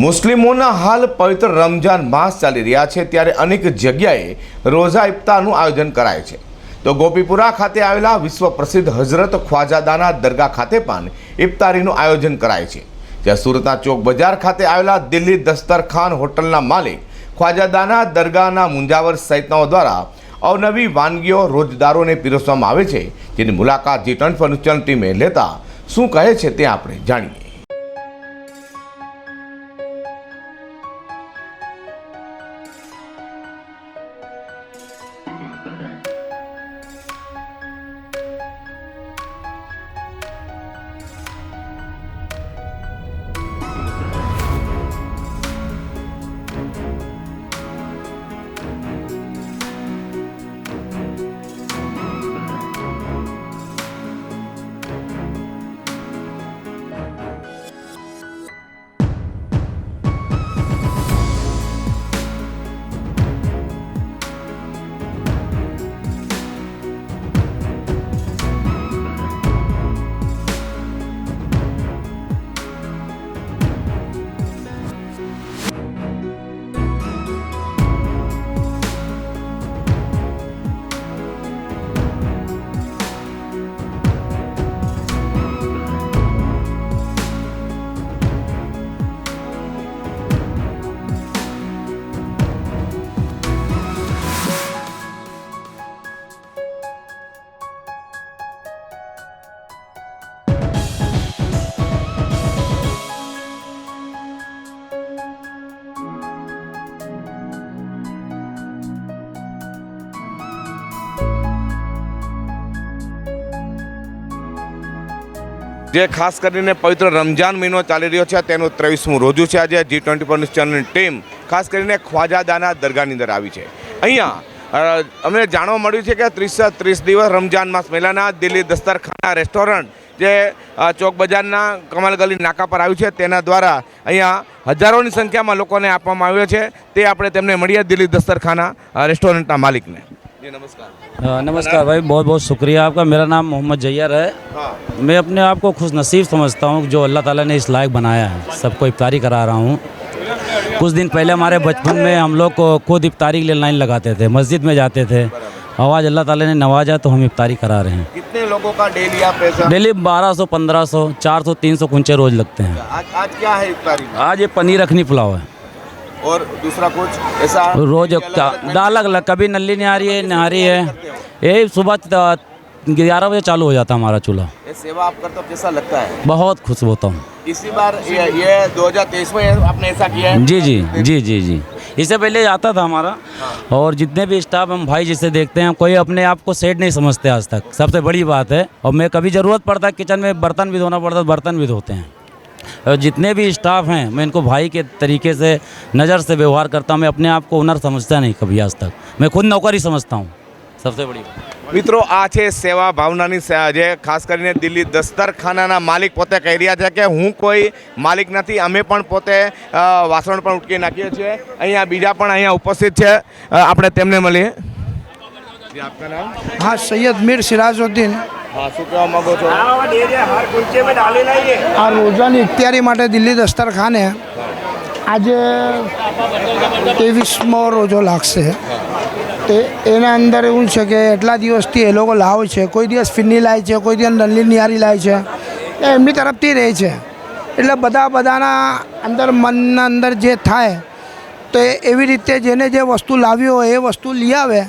મુસ્લિમોના હાલ પવિત્ર રમજાન માસ ચાલી રહ્યા છે ત્યારે અનેક જગ્યાએ રોઝા ઇફતારનું આયોજન કરાય છે. તો ગોપીપુરા ખાતે આવેલા વિશ્વ પ્રસિદ્ધ હઝરત ખ્વાજાદાના દરગાહ ખાતે પણ ઇફતારીનું આયોજન કરાય છે. જ્યાં સુરતના ચોક બજાર ખાતે આવેલા દિલ્હી દસ્તરખાન હોટલના માલિક ખ્વાજાદાના દરગાહના મુંજાવર સહિતનાઓ દ્વારા અવનવી વાનગીઓ રોજદારોને પીરસવામાં આવે છે. જેની મુલાકાત જી ટ્વેન્ટી ચેનલ ટીમે લેતા શું કહે છે તે આપણે જાણીએ. જે ખાસ કરીને પવિત્ર રમજાન મહિનો ચાલી રહ્યો છે, તેનું ત્રેવીસમું રોજુ છે આજે જી ટ્વેન્ટી પર ન્યૂઝ ચેનલની ટીમ, ખાસ કરીને ખ્વાજાદાના દરગાહની અંદર આવી છે. અહીંયા અમને જાણવા મળ્યું છે કે ત્રીસ ત્રીસ દિવસ રમજાન માસ મેલાના દિલ્હી દસ્તરખાના રેસ્ટોરન્ટ જે ચોક બજારના કમાલ નાકા પર આવ્યું છે, તેના દ્વારા અહીંયા હજારોની સંખ્યામાં લોકોને આપવામાં આવ્યો છે. તે આપણે તેમને મળીએ દિલ્હી દસ્તરખાના રેસ્ટોરન્ટના માલિકને. नमस्कार। हाँ, नमस्कार भाई बहुत बहुत शुक्रिया आपका। मेरा नाम मोहम्मद जैर है। हाँ। मैं अपने आप को खुश नसीब समझता हूँ जो अल्लाह ताला ने इस लायक बनाया है सबको इफ्तारी करा रहा हूँ। कुछ दिन पहले हमारे बचपन में हम लोग को खुद इफ्तारी के लिए लाइन लगाते थे मस्जिद में जाते थे। आवाज़ अल्लाह ताला ने नवाजा तो हम इफ्तारी करा रहे हैं। कितने लोगों का डेली आप पैसा? डेली 1200 1500 400 300 कुंचे रोज लगते हैं। आज आज क्या है इफ्तारी? आज ये पनीर रखनी पुलाव है। और दूसरा कुछ ऐसा रोज अलग अलग कभी नली निहारी है निहारी है। ये सुबह ग्यारह बजे चालू हो जाता है हमारा चूल्हा। ये सेवा आप करते हो कैसा लगता है। बहुत खुश होता हूँ। इसी बार ये, ये 2023 में आपने ऐसा किया है? जी जी जी जी जी। इससे पहले आता था हमारा। हाँ। और जितने भी स्टाफ हम भाई जिसे देखते हैं कोई अपने आप को सेट नहीं समझते आज तक। सबसे बड़ी बात है और मैं कभी ज़रूरत पड़ता है किचन में बर्तन भी धोना पड़ता है बर्तन भी धोते हैं। जितने भी स्टाफ हैं मैं इनको भाई के तरीके से नज़र से व्यवहार करता हूँ मैं अपने आप को हुनर समझता नहीं कभी आज तक मैं खुद नौकरी समझता हूँ सबसे बड़ी बात મિત્રો આ છે સેવા ભાવનાની સે- જે ખાસ કરીને દિલ્હી દસ્તરખાનાના માલિક પોતે કહી રહ્યા છે કે હું કોઈ માલિક નથી અમે પણ પોતે અ, વાસણ પણ ઉટકી નાખીએ છીએ અહીંયા બીજા પણ અહીંયા ઉપસ્થિત છે અ, આપણે તેમને મળીએ જી, આપકા નામ हाँ सैयद मीर सिराजुद्दीन હા શું કહેવા માંગો છો? આ રોજાની ઇખ્તિયારી માટે દિલ્હી દસ્તરખાને આજે ત્રેવીસમો રોજો લાગશે. તે એના અંદર એવું છે કે એટલા દિવસથી એ લોકો લાવે છે. કોઈ દિવસ ફિન્ની લાય છે કોઈ દિવસ નલ્લી નિયારી લાય છે. એ એમની તરફથી રહે છે. એટલે બધા બધાના અંદર મનના અંદર જે થાય તો એવી રીતે જેને જે વસ્તુ લાવી હોય એ વસ્તુ લઈ આવે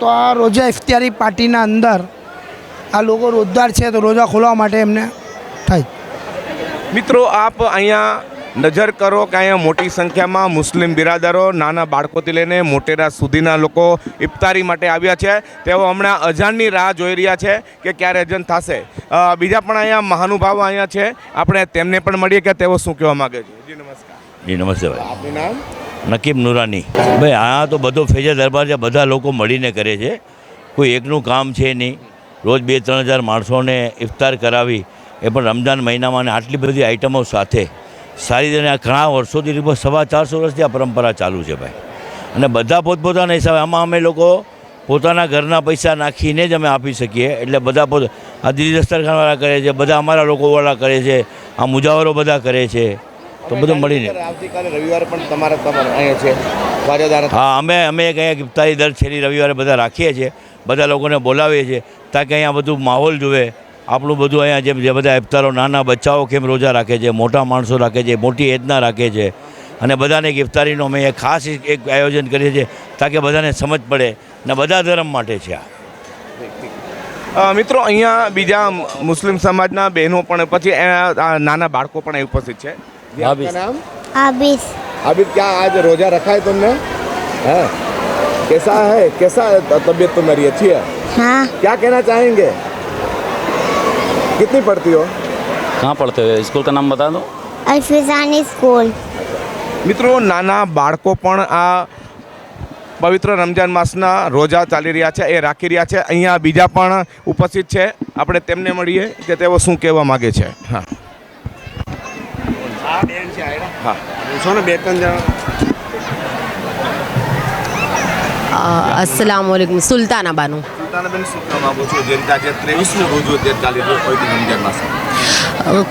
તો આ રોજા ઇફ્તિયારી પાર્ટીના અંદર આ લોકો રોજદાર છે તો રોજા ખોલવા માટે એમને થાય. મિત્રો આપ અહીંયા નજર કરો કે અહીંયા મોટી સંખ્યામાં મુસ્લિમ બિરાદરો નાના બાળકોથી લઈને મોટેરા સુધીના લોકો ઇફતારી માટે આવ્યા છે. તેઓ હમણાં અજાનની રાહ જોઈ રહ્યા છે કે ક્યારે અજન થશે. બીજા પણ અહીંયા મહાનુભાવો અહીંયા છે. આપણે તેમને પણ મળીએ કે તેઓ શું કહેવા માગે છે? જી નમસ્કાર. જી નમસ્તે ભાઈ. આપનું નામ? નકીબ નુરાની. ભાઈ આ તો બધો ફેજા દરબાર છે બધા લોકો મળીને કરે છે. કોઈ એકનું કામ છે નહીં. રોજ બે, ત્રણ હજાર માણસોને ઇફતાર કરાવી, એ પણ રમઝાન મહિનામાં અને આટલી બધી આઈટમો સાથે. સારી રીતે આ ઘણા વર્ષોથી લગભગ સવા ચારસો વર્ષથી આ પરંપરા ચાલુ છે ભાઈ. અને બધા પોતપોતાના હિસાબે આમાં અમે લોકો પોતાના ઘરના પૈસા નાખીને જ અમે આપી શકીએ. એટલે બધા પોત આ દિલ્હી દસ્તરખાનવાળા કરે છે, બધા અમારા લોકોવાળા કરે છે, આ મુજાવરો બધા કરે છે. તો બધું મળીને. આવતીકાલે રવિવારે પણ તમારા તમારે અહીંયા છે. હા અમે અમે એક અહીંયા ઇફતારી દર છેલ્લી રવિવારે બધા રાખીએ છીએ. બધા લોકોને બોલાવીએ છીએ તાકે અહીંયા બધું માહોલ જુએ. આપણું બધું અહીંયા જેમ જે બધા ઇફતારો નાના બચ્ચાઓ કેમ રોજા રાખે છે મોટા માણસો રાખે છે મોટી એજના રાખે છે. અને બધાને એક ઇફતારીનું અમે એક ખાસ એક આયોજન કરીએ છીએ તાકે બધાને સમજ પડે ને બધા ધર્મ માટે છે આ. મિત્રો અહીંયા બીજા મુસ્લિમ સમાજના બહેનો પણ પછી નાના બાળકો પણ અહીં ઉપસ્થિત છે. હાબીસ. નામ आबिस अभी क्या आज रोजा रखा है तुमने हाँ कैसा है कैसा तबीयत तुम्हारी अच्छी है हाँ क्या कहना चाहेंगे कितनी पढ़ती हो कहाँ पढ़ते हो स्कूल का नाम बता दो अल्फिजानी स्कूल મિત્રો નાના બાળકો પણ આ પવિત્ર રમજાન માસના રોજા ચાલી રહ્યા છે એ રાખી રહ્યા છે અહીંયા બીજા પણ ઉપસ્થિત છે આપણે તેમને મળીએ કે તેઓ શું કહેવા માગે છે હા હા. છો ને બે ત્રણ જણા? અસલામ વાલેકુમ સુલતાના બાનુ. સુલતાનાબેન શું કહેવા માંગુ છું? જે રીતે આજે ત્રેવીસમું રોજો તે ચાલી રહ્યો પવિત્ર રમજાન માસ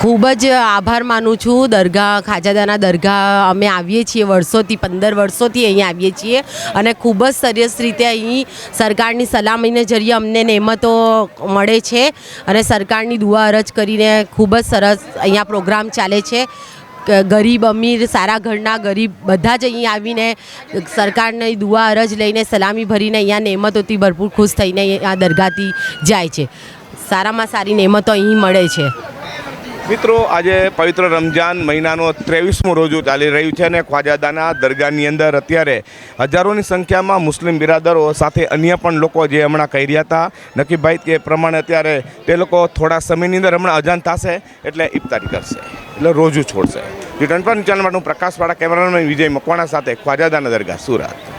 ખૂબ જ આભાર માનું છું. દરગાહ ખાજાદાના દરગાહ અમે આવીએ છીએ વર્ષોથી પંદર વર્ષોથી અહીંયા આવીએ છીએ અને ખૂબ જ સરસ રીતે અહીં સરકારની સલામીને જરીએ અમને નહેમતો મળે છે અને સરકારની દુઆ અરજ કરીને ખૂબ જ સરસ અહીંયા પ્રોગ્રામ ચાલે છે. ગરીબ અમીર, સારા ઘરના ગરીબ બધા જ અહીં આવીને સરકારની દુઆ, અરજ લઈને સલામી ભરીને અહીંયા નહેમતોથી ભરપૂર ખુશ થઈને આ દરગાહથી જાય છે. સારામાં સારી નહેમતો અહીં મળે છે. મિત્રો, આજે પવિત્ર રમજાન મહિનાનો ત્રેવીસમું રોજો ચાલી રહ્યું છે અને ખ્વાજાદાના દરગાહની અંદર અત્યારે હજારોની સંખ્યામાં મુસ્લિમ બિરાદરો સાથે અન્ય પણ લોકો જે હમણાં કહી રહ્યા હતા, નકીબભાઈ, કે પ્રમાણે અત્યારે તે લોકો થોડા સમયની અંદર હમણાં અજાન થશે એટલે ઇફતારી કરશે, એટલે રોજુ છોડશે. રિટર્ન પર ચેનલ માટે પ્રકાશવાળા, કેમેરામેન વિજય મકવાણા સાથે ખ્વાજાદાના દરગાહ સુરત.